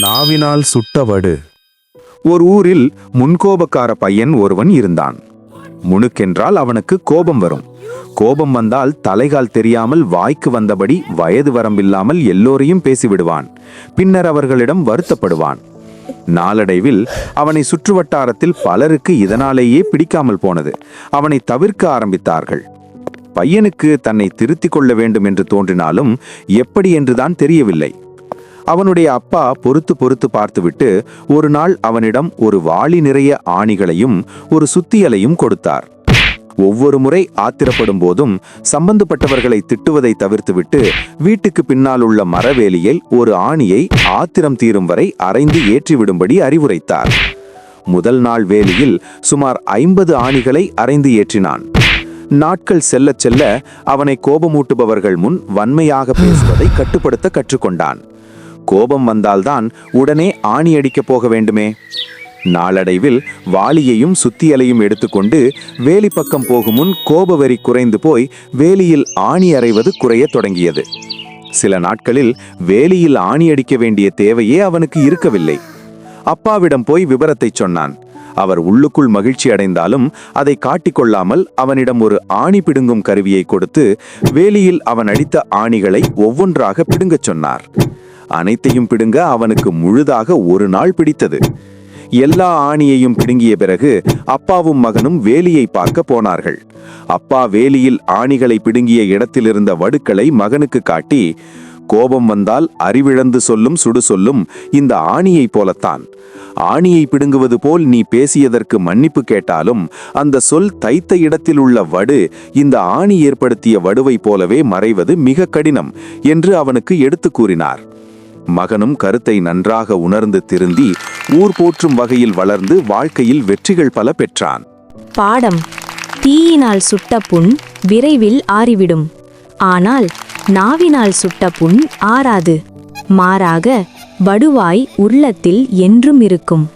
நாவினால் சுட்டவடு. ஒரு ஊரில் முன்கோபக்கார பையன் ஒருவன் இருந்தான். முணுக்கென்றால் அவனுக்கு கோபம் வரும். கோபம் வந்தால் தலைகால் தெரியாமல் வாய்க்கு வந்தபடி வயது வரம்பில்லாமல் எல்லோரையும் பேசிவிடுவான். பின்னர் அவர்களிடம் வருத்தப்படுவான். நாளடைவில் அவனை சுற்றுவட்டாரத்தில் பலருக்கு இதனாலேயே பிடிக்காமல் போனது. அவனை தவிர்க்க ஆரம்பித்தார்கள். பையனுக்கு தன்னை திருத்திக் கொள்ள வேண்டும் என்று தோன்றினாலும் எப்படி என்றுதான் தெரியவில்லை. அவனுடைய அப்பா பொறுத்து பொறுத்து பார்த்துவிட்டு ஒரு நாள் அவனிடம் ஒரு வாளி நிறைய ஆணிகளையும் ஒரு சுத்தியலையும் கொடுத்தார். ஒவ்வொரு முறை ஆத்திரப்படும் போதும் சம்பந்தப்பட்டவர்களை திட்டுவதை தவிர்த்துவிட்டு வீட்டுக்கு பின்னால் உள்ள மரவேலியில் ஒரு ஆணியை ஆத்திரம் தீரும் வரை அரைந்து ஏற்றிவிடும்படி அறிவுரைத்தார். முதல் நாள் வேலியில் சுமார் ஐம்பது ஆணிகளை அரைந்து ஏற்றினான். நாட்கள் செல்லச் செல்ல அவனை கோபமூட்டுபவர்கள் முன் வன்மையாக பேசுவதை கட்டுப்படுத்த கற்றுக்கொண்டான். கோபம் வந்தால்தான் உடனே ஆணி அடிக்கப் போக வேண்டுமே. நாளடைவில் வாளியையும் சுத்தியலையும் எடுத்துக்கொண்டு வேலி பக்கம் போகும் முன் கோபவெறி குறைந்து போய் வேலியில் ஆணி அறைவது குறையத் தொடங்கியது. சில நாட்களில் வேலியில் ஆணி அடிக்க வேண்டிய தேவையே அவனுக்கு இருக்கவில்லை. அப்பாவிடம் போய் விவரத்தை சொன்னான். அவர் உள்ளுக்குள் மகிழ்ச்சி அடைந்தாலும் அதை காட்டிக்கொள்ளாமல் அவனிடம் ஒரு ஆணி பிடுங்கும் கருவியை கொடுத்து வேலியில் அவன் அடித்த ஆணிகளை ஒவ்வொன்றாக பிடுங்கச் சொன்னார். அனைத்தையும் பிடுங்க அவனுக்கு முழுதாக ஒரு நாள் பிடித்தது. எல்லா ஆணியையும் பிடுங்கிய பிறகு அப்பாவும் மகனும் வேலியை பார்க்க போனார்கள். அப்பா வேலியில் ஆணிகளை பிடுங்கிய இடத்திலிருந்த வடுக்களை மகனுக்கு காட்டி கோபம் வந்தால் அறிவிழந்து சொல்லும் சுடு சொல்லும் இந்த ஆணியைப் போலத்தான். ஆணியை பிடுங்குவது போல் நீ பேசியதற்கு மன்னிப்பு கேட்டாலும் அந்த சொல் தைத்த இடத்தில் உள்ள வடு இந்த ஆணி ஏற்படுத்திய வடுவைப் போலவே மறைவது மிக கடினம் என்று அவனுக்கு எடுத்து கூறினார். மகனும் கருத்தை நன்றாக உணர்ந்து திருந்தி ஊர் போற்றும் வகையில் வளர்ந்து வாழ்க்கையில் வெற்றிகள் பல பெற்றான். பாடம். தீயினால் சுட்ட புண் விரைவில் ஆறிவிடும். ஆனால் நாவினால் சுட்ட புண் ஆறாது. மாறாக வடுவாய் உள்ளத்தில் என்றும் இருக்கும்.